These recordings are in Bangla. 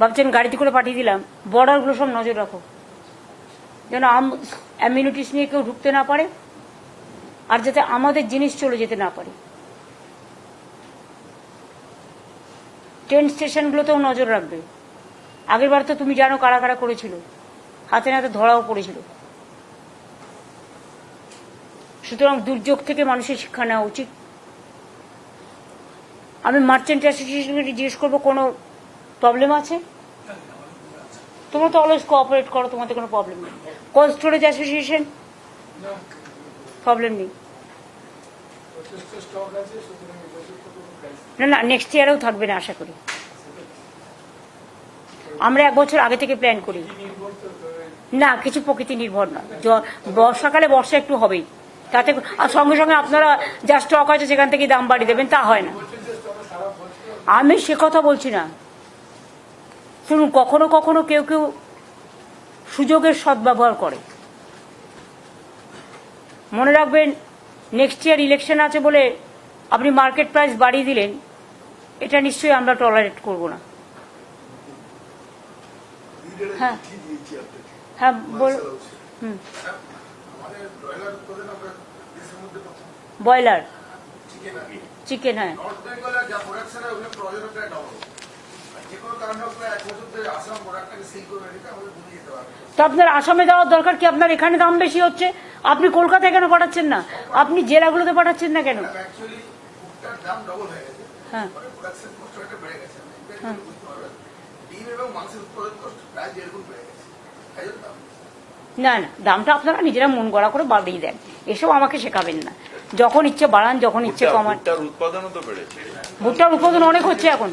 ভাবছেন গাড়িতে করে পাঠিয়ে দিলাম। বর্ডারগুলো সব নজর রাখো। যেন অ্যামিউনিটিস নিয়ে কেউ ঢুকতে না পারে আর যাতে আমাদের জিনিস চলে যেতে না পারে। ট্রেন স্টেশনগুলোতেও নজর রাখবে। আগেরবার তো তুমি জানো কারা কারা করেছিল। হাতে নাতে ধরাও পড়েছিল। সুতরাং দুর্যোগ থেকে মানুষের শিক্ষা নেওয়া উচিত। আমি মার্চেন্ট অ্যাসোসিয়েশনকে জিজ্ঞেস করব, কোনো প্রবলেম আছে? তোমরা তো অলওয়েজ কোঅপারেট করো, তোমাদের কোনো প্রবলেম নেই। কোল্ড স্টোরেজ অ্যাসোসিয়েশন প্রবলেম নেই। না না নেক্সট ইয়ারেও থাকবে না, আশা করি। আমরা এক বছর আগে থেকে প্ল্যান করি। না, কিছু প্রকৃতি নির্ভর না। বর্ষাকালে বর্ষা একটু হবেই। তাতে আর সঙ্গে সঙ্গে আপনারা যা স্টক আছে সেখান থেকে দাম বাড়িয়ে দেবেন, তা হয় না। আমি সে কথা বলছি না। শুনুন কখনো কখনো কেউ কেউ সুযোগের সদ্ব্যবহার করে। মনে রাখবেন নেক্সট ইয়ার ইলেকশন আছে বলে আপনি মার্কেট প্রাইস বাড়িয়ে দিলেন এটা নিশ্চয়ই আমরা টলারেট করব না। হ্যাঁ। হ্যাঁ বল হুম। ব্রয়লার। চিকেন হ্যাঁ। তো আপনার আসামে যাওয়ার দরকার কি? আপনার এখানে দাম বেশি হচ্ছে? আপনি কলকাতায় কেন পাঠাচ্ছেন না? আপনি জেলাগুলোতে পাঠাচ্ছেন না কেন? হয়ে গেছে। হ্যাঁ। মানে দাম না না দামটা আপনারা নিজেরা মন গড়া করে বাড়িয়ে দেন। এসব আমাকে শেখাবেন না। যখন ইচ্ছে বাড়ান যখন ইচ্ছে ভুট্টা- কমান। ভুট্টার উৎপাদনও ভুট্টার উৎপাদন অনেক হচ্ছে এখন।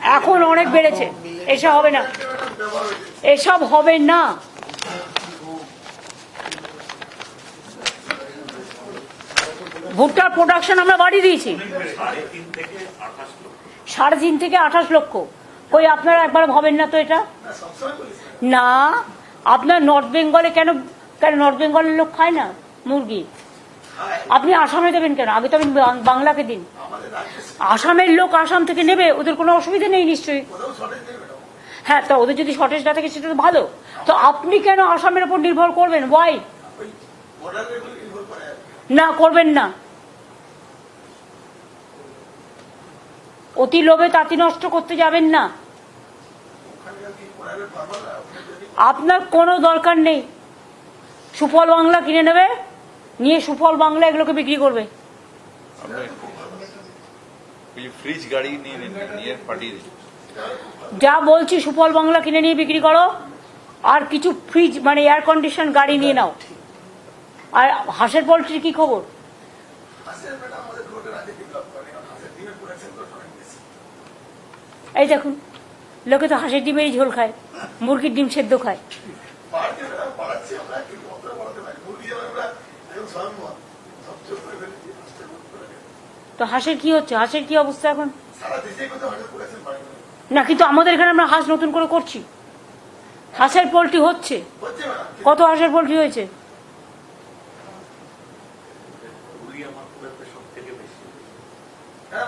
এখন অনেক বেড়েছে। এসব হবে না। এসব হবে না। ভুট্টার প্রোডাকশন আমরা বাড়িয়ে দিয়েছি। সাড়ে তিন থেকে আঠাশ লক্ষ। কই, আপনারা একবার ভাবেন না তো এটা? না। আপনার নর্থ বেঙ্গলে কেন কেন নর্থ বেঙ্গলের লোক খায় না মুরগি? আপনি আসামে দেবেন কেন? আগে তো বাং- বাংলাকে দিন। আসামের লোক আসাম থেকে নেবে, ওদের কোনো অসুবিধা নেই নিশ্চয়ই। হ্যাঁ তা ওদের যদি শর্টেজ না থাকে, সেটা তো ভালো। তো আপনি কেন আসামের উপর নির্ভর করবেন? ওয়াই না, করবেন না। অতি লোভে তাঁতি নষ্ট করতে যাবেন না। আপনার কোনো দরকার নেই। সুফল বাংলা কিনে নেবে, নিয়ে সুফল বাংলা এগুলোকে বিক্রি করবে। ফ্রিজ গাড়ি নিয়ে নিয়ে পাঠিয়ে দিন যা বলছি সুফল বাংলা কিনে নিয়ে বিক্রি করো। আর কিছু ফ্রিজ মানে এয়ার কন্ডিশন গাড়ি নিয়ে নাও। আর হাঁসের পোলট্রির কি খবর? এই দেখুন লোকে তো হাঁসের ডিমেরই ঝোল খায় মুরগির ডিম সেদ্ধ খায় বাড়ছে বেটা বাড়াচ্ছি আমরা কিন্তু অতটা বাড়াতে পারি মুরগি যেমন আমরা এখন স্বয়ংমত সবচেয়ে করে ফেলেছি হাঁসটা বহুত করে ফেলেছি। তো হাঁসের কি হচ্ছে? হাঁসের কি অবস্থা এখন? না। কিন্তু আমাদের এখানে আমরা হাঁস নতুন করে করছি। হাঁসের পোলট্রি হচ্ছে। হচ্ছে কত হাঁসের পোলট্রি হয়েছে? হ্যাঁ।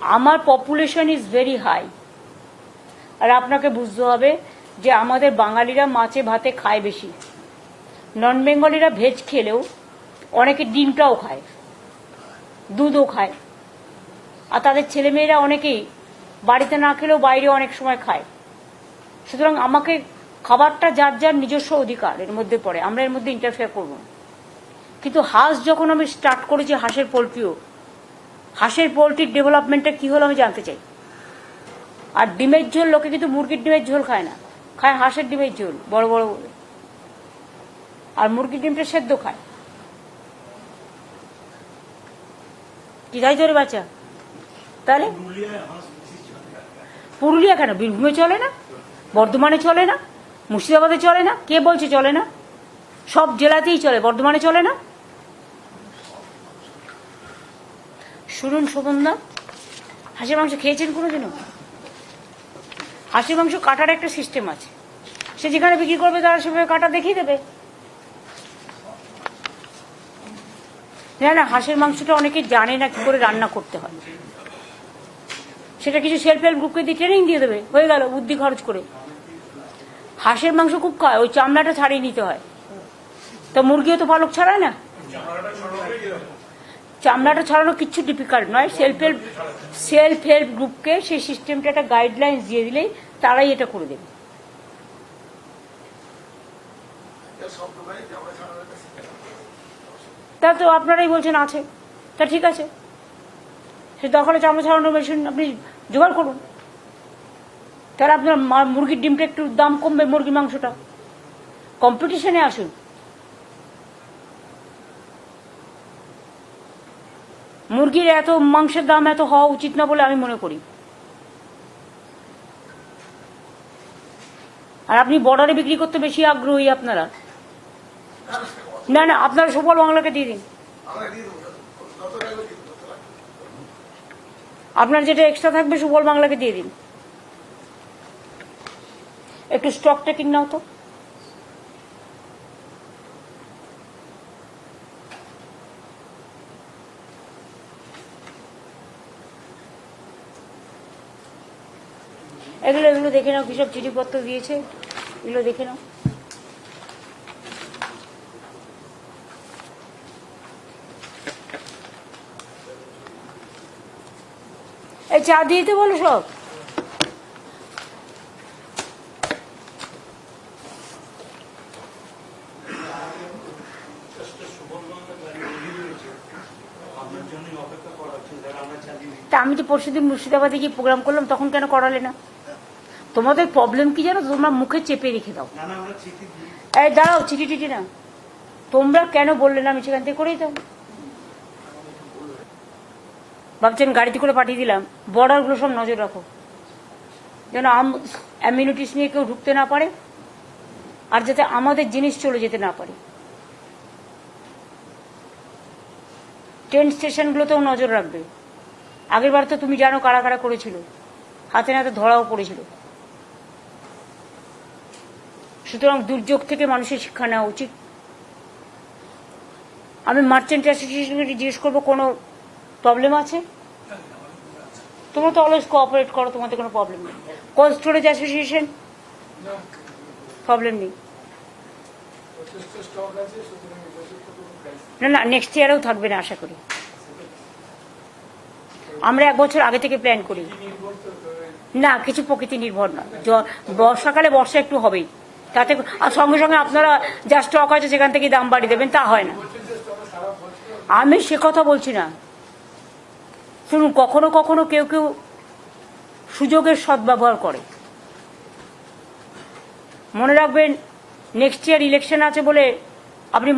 আমার পপুলেশন ইজ ভেরি হাই আর আপনাকে বুঝতে হবে যে আমাদের বাঙালিরা মাছে ভাতে খায় বেশি। নন বেঙ্গলিরা ভেজ খেলেও অনেকে ডিমটাও খায়, দুধও খায়। আর তাদের ছেলেমেয়েরা অনেকেই বাড়িতে না খেলেও বাইরে অনেক সময় খায়। সুতরাং আমাকে খাবারটা যার যার নিজস্ব অধিকার, এর মধ্যে পড়ে, আমরা এর মধ্যে ইন্টারফেয়ার করব কিন্তু হাঁস যখন আমি স্টার্ট করেছি হাঁসের পোলট্রিও, হাঁসের পোলট্রির ডেভেলপমেন্টটা কি হলো আমি জানতে চাই। আর ডিমের ঝোল, লোকে কিন্তু মুরগির ডিমের ঝোল খায় না, খায় হাঁসের ডিমের ঝোল, বড় বড় আর মুরগির ডিমটা সেদ্ধ খায়। কি তাই তোর বাচ্চা? তাহলে? পুরুলিয়া কেন? বীরভূমে চলে না? বর্ধমানে চলে না? মুর্শিদাবাদে চলে না? কে বলছে চলে না? সব জেলাতেই চলে, বর্ধমানে চলে না? শুনুন শোভনদা, হাঁসের মাংস খেয়েছেন কোনোদিনও? হাঁসের মাংস কাটার একটা সিস্টেম আছে। সে যেখানে বিক্রি করবে, তারা সেভাবে কাটা দেখিয়ে দেবে। না না হাঁসের মাংসটা অনেকে জানে না কি করে রান্না করতে হয়। সেটা কিছু সেলফ হেল্প গ্রুপকে দিয়ে ট্রেনিং দিয়ে দেবে। হয়ে গেল, বুদ্ধি খরচ করে। হাঁসের মাংস খুব খায়, ওই চামড়াটা ছাড়িয়ে নিতে হয়। তো মুরগিও তো পালক ছাড়ায় না। চামড়াটা ছাড়ানো কিচ্ছু ডিফিকাল্ট নয়। সেলফ হেল্প সেলফ হেল্প গ্রুপকে সেই সিস্টেমটা একটা গাইডলাইন্স দিয়ে দিলেই তারাই এটা করে দেবে সব দোকানে আমরা ছাড়া একটা তা তো আপনারাই বলছেন আছে। তা ঠিক আছে। সে দখলে চামড়া ছাড়ানোর মেশিন আপনি জোগাড় করুন। তাহলে আপনার মুরগির ডিমটা একটু দাম কমবে মুরগির মাংসটা। কম্পিটিশনে আসুন। মুরগির এত মাংসের দাম এত হওয়া উচিত না বলে আমি মনে করি। আর আপনি বর্ডারে বিক্রি করতে বেশি আগ্রহী আপনারা। না না, আপনারা সুফল বাংলাকে দিয়ে দিন। আপনার যেটা এক্সট্রা থাকবে সুবল বাংলাকে দিয়ে দিন। একটু স্টক টেকিং নাও তো। এগুলো এগুলো দেখে নাও কিসব চিঠিপত্র দিয়েছে। এগুলো দেখে নাও। চা দিতে বলো সব। তা আমি তো পরশুদিন মুর্শিদাবাদে গিয়ে প্রোগ্রাম করলাম তখন কেন করালে না? তোমাদের প্রবলেম কি জানো? তোমরা মুখে চেপে রেখে দাও। এই দাঁড়াও চিঠি টিটি না। তোমরা কেন বললে না? আমি সেখান থেকে করেই দাও। ভাবছেন গাড়িতে করে পাঠিয়ে দিলাম। বর্ডারগুলো সব নজর রাখো। যেন অ্যামিউনিটিস নিয়ে কেউ ঢুকতে না পারে আর যাতে আমাদের জিনিস চলে যেতে না পারে। ট্রেন স্টেশনগুলোতেও নজর রাখবে। আগেরবার তো তুমি জানো কারা কারা করেছিল। হাতে নাতে ধরাও পড়েছিল। সুতরাং দুর্যোগ থেকে মানুষের শিক্ষা নেওয়া উচিত। আমি মার্চেন্ট অ্যাসোসিয়েশনকে জিজ্ঞেস করব, কোনো প্রবলেম আছে? তোমরা তো অলওয়েজ কোঅপারেট করো, তোমাদের কোনো প্রবলেম নেই। কোল্ড স্টোরেজ অ্যাসোসিয়েশন প্রবলেম নেই। না না নেক্সট ইয়ারেও থাকবে না, আশা করি। আমরা এক বছর আগে থেকে প্ল্যান করি। না, কিছু প্রকৃতি নির্ভর না। বর্ষাকালে বর্ষা একটু হবেই। তাতে আর সঙ্গে সঙ্গে আপনারা যা স্টক আছে সেখান থেকে দাম বাড়িয়ে দেবেন, তা হয় না। আমি সে কথা বলছি না। শুনুন কখনো কখনো কেউ কেউ সুযোগের সদ্ব্যবহার করে। মনে রাখবেন নেক্সট ইয়ার ইলেকশন আছে বলে আপনি